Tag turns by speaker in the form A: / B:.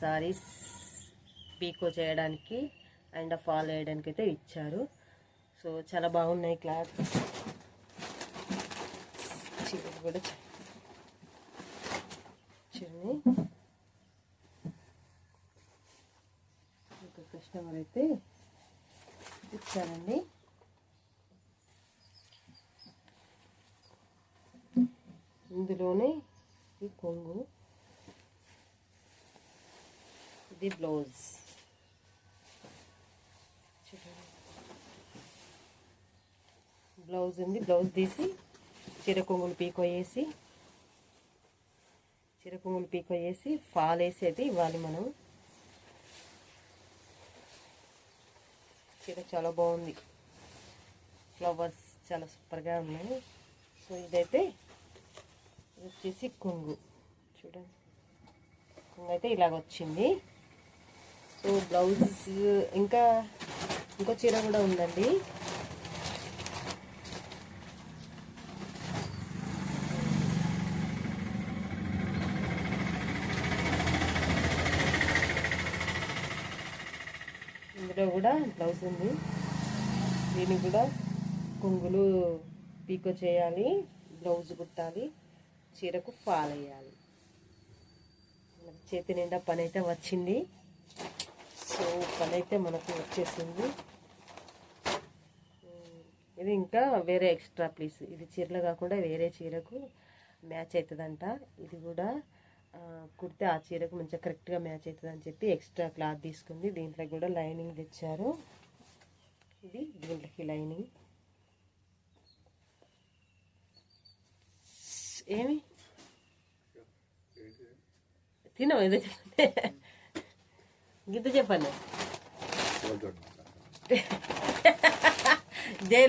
A: సారీస్ పీకో చేయడానికి and fall వేయడానికి అయితే ఇచ్చారు. సో చాలా బాగున్నాయి క్లాత్ చీరలు కూడా ఇచ్చింది చూడండి ఒక కస్టమర్ అయితే ఇచ్చారండి. ఇందులోనే ఈ కొంగు. ఇది బ్లౌజ్ బ్లౌజ్ ఉంది బ్లౌజ్ తీసి చీర కొంగులు పీకో వేసి చీర కొంగులు పీకో వేసి ఫాల్ వేసి అయితే ఇవ్వాలి మనం. చీర చాలా బాగుంది. ఫ్లవర్స్ చాలా సూపర్గా ఉన్నాయి. సో ఇదైతే వచ్చేసి కొంగు. చూడండి. కొంగు అయితే ఇలాగ వచ్చింది. సో బ్లౌజెస్ ఇంకా ఇంకో చీర కూడా ఉందండి. ఇందులో కూడా బ్లౌజ్ ఉంది. దీనికి కూడా కొంగులు పీకో చేయాలి బ్లౌజ్ కుట్టాలి చీరకు ఫాల్ వేయాలి. చేతి నిండా పని అయితే వచ్చింది. సో పని అయితే మనకు వచ్చేసింది. ఇది ఇంకా వేరే ఎక్స్ట్రా ప్లీస్ ఇది చీరలు కాకుండా వేరే చీరకు మ్యాచ్ అవుతుందంట ఇది కూడా కుడితే ఆ చీరకు మంచిగా కరెక్ట్గా మ్యాచ్ అవుతుంది అని చెప్పి ఎక్స్ట్రా క్లాత్ తీసుకుంది. దీంట్లో కూడా లైనింగ్ తెచ్చారు. ఇది దీంట్లోకి లైనింగ్. ఏమి? తినవు? ఏదో చెప్పండి గిద్ద చెప్పండి. జైలు